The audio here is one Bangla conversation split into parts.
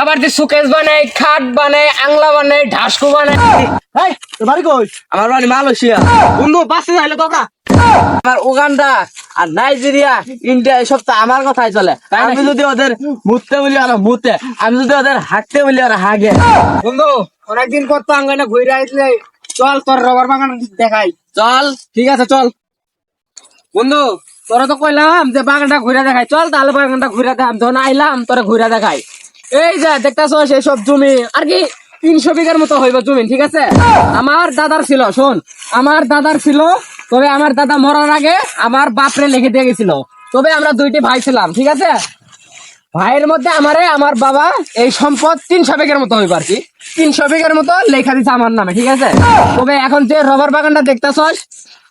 আবার তুই সুকেশ বানাই খাট বানাই আংলা বানাই ঢাসকু বানাই। এই তোর বাড়ি কই? আমার বাড়ি মালয়েশিয়া। বন্ধু বাসে যাইলে কথা আমার উগান্ডা আর নাইজেরিয়া ইন্ডিয়া এসব তো আমার কথাই চলে। আমি যদি ওদের মুততে বলি ওরা মুতে আমি যদি ওদের হাঁটতে বলি ওরা হাগে। বন্ধু অনেকদিন পর তো আঙ্গানে ঘুরে আইলে চল তোর রবার বাগান দেখাই। চল ঠিক আছে চল। বন্ধু তোরা তো কইলাম যে বাগানটা ঘুরে দেখাই। চল তাহলে বাগানটা ঘুরে দেখাম যখন আইলাম তোরা ঘুরে দেখাই। এই যে, দেখতেছ এইসব জমি। আর কি, তিনশো বিঘার মতো হইব জমি, ঠিক আছে? আমার দাদার ছিল, শোন, আমার দাদার ছিল, তবে আমার দাদা মরার আগে আমার বাপরে লিখে দিয়ে গেছিল। তবে আমরা দুইটি ভাই ছিলাম, ঠিক আছে? ভাইয়ের মধ্যে আমারে, আমার বাবা, এই সম্পদ তিনশো বিঘের মতো হইব আর কি। তিনশো বিঘের মতো লেখা দিচ্ছে আমার নামে, ঠিক আছে? তবে এখন যে রবার বাগানটা দেখতেছস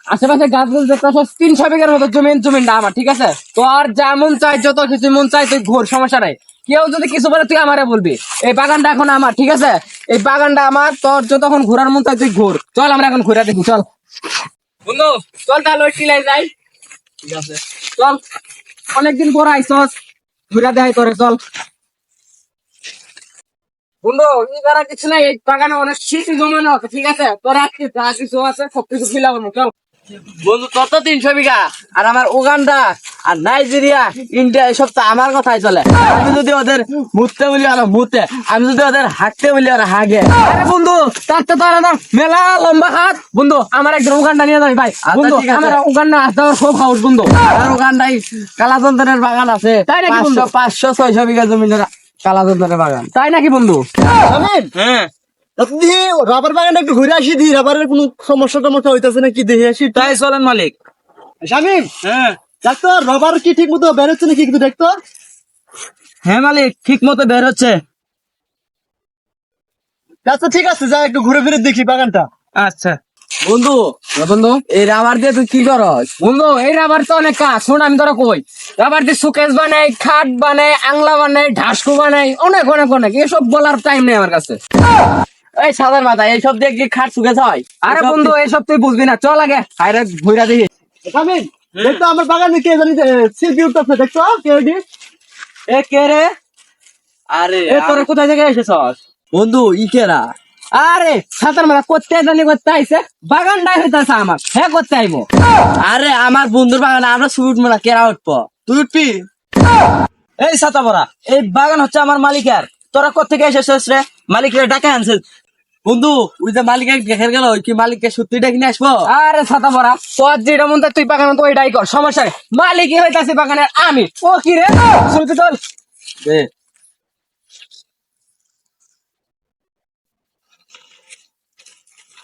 আশেপাশে গাছগুলো দেখতেছস তিনশো বিঘের মতো জমিন জমিনটা আমার, ঠিক আছে? তোর যা মন চাই যত কিছু মন চাই তুই ঘোর, সমস্যা নাই। কেউ যদি কিছু বলে, তুই আমারে বলবি। এই বাগানটা এখন আমার, ঠিক আছে? এই বাগানটা আমার, তোর যতক্ষণ ঘোরার মন চাই তুই ঘোর। চল, আমরা এখন ঘুরে দেখি, চল। বন্ধু, চল তাহলে ওই টিলায় যাই। ঠিক আছে। চল। অনেকদিন পর আইসস। ঘুরে দেখাই তোরে, চল। বন্ধু আর কিছু নাই, এই বাগানে অনেক স্মৃতি জমানো আছে ঠিক আছে? তোর আজকে যা কিছু আছে সব কিছু ফিলাবো চল। বন্ধু তোর তো তিনশো বিঘা আর আমার উগান্ডা আর নাইজেরিয়া ইন্ডিয়া এসব তো আমার কথাই চলে। আমি যদি ওদের মুততে বলি ওরা মুতে আমি যদি ওদের হাঁটতে বলি ওরা হাগে। আরে বন্ধু তার তো তোর আমার মেলা লম্বা হাত। বন্ধু আমার একজন উগান্ডা নিয়ে যাবি ভাই। আচ্ছা, বন্ধু আমার উগান্ডা হাত দেওয়ার খুব হাউস বন্ধু। আমার ওখানটাই কালাচন্দনের বাগান আছে। তাই নাকি বন্ধু? পাঁচশো পাঁচশো ছয়শো বিঘা জমিনের কালাচন্দনের বাগান। তাই নাকি বন্ধু? হ্যাঁ। রাবার বাগানটা একটু ঘুরে আসি দি রাবারের কোনো সমস্যা টমস্যা হইতাছে নাকি? দেখে আসি। তাই চলেন মালিক। শামিম হ্যাঁ। ডাক্তার রাবার কি ঠিক মতো বেরোচ্ছে নাকি কিন্তু দেখতো হ্যাঁ মালিক ঠিক মতো বের হচ্ছে। আচ্ছা ঠিক আছে যা একটু ঘুরে ফিরে দেখি বাগানটা। আচ্ছা। বন্ধু বন্ধু। এই রাবার দিয়ে তুই কি করস? বন্ধু এই রাবার তো অনেক কাজ শোন আমি তোরা কই। রাবার দিয়ে সুকেশ বানাই খাট বানাই আংলা বানাই ঢাসকু বানাই অনেক অনেক অনেক এসব বলার টাইম নেই আমার কাছে। এই সাদার মাথা এইসব দিয়ে কি খাট শুকে হয়? আরে বন্ধু এসব তুই বুঝবি না চল আগে। হাইরে ঘুরা দেখি। দেখতো আমার বাগানে কে জানি সিলকি উঠতেছে দেখতো কে? এ কে রে? আরে এ তোরা কোথায় থেকে এসেছস? বন্ধু ইকেরা আরে সাঁতার মাথা করতে জানি করতে আইছে? বাগান ডাই হইতাছে আমার হ্যাঁ করতে আইবো? আরে আমার বন্ধুর বাগানে আমরা উঠবো না কেরা উঠবো? তুই উঠবি? এই ছাতা পরা এই বাগান হচ্ছে আমার মালিকের। তোরা কোথেকে এসেছিস রে? মালিকের ডাকে আনছিস বন্ধু ওই যে মালিকের দেখে গেল ওই কি মালিককে সত্যি ডেকে নিয়ে আসব? আরে ছাতা পরা তোর যেটা মন তুই বাগানে তো ওইটাই কর সমস্যা নেই। মালিকই হইতাছে বাগানের আমি ও কি রে? চলতে চল।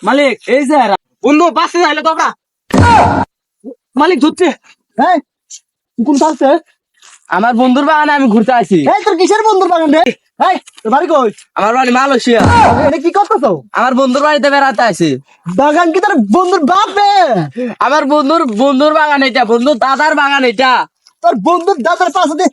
মালিক এই যে। বন্ধু বাসে যাইলে তো আমরা মালিক ধরছে। হ্যাঁ কোন আমার বন্ধুর বাগানে আমি ঘুরতে আসি। এই তোর কিসের বন্ধুর বাগান রে? বাড়ি কই? আমার বাড়ি মালয়েশিয়া। এটা কি করতেছো? আমার বন্ধুর বাড়িতে বেড়াতে আসি বাগান কি তোর বন্ধুর বাপ? আমার বন্ধুর বন্ধুর বাগান এটা বন্ধুর দাদার বাগান এটা। তোর বন্ধুর দাদার পাশে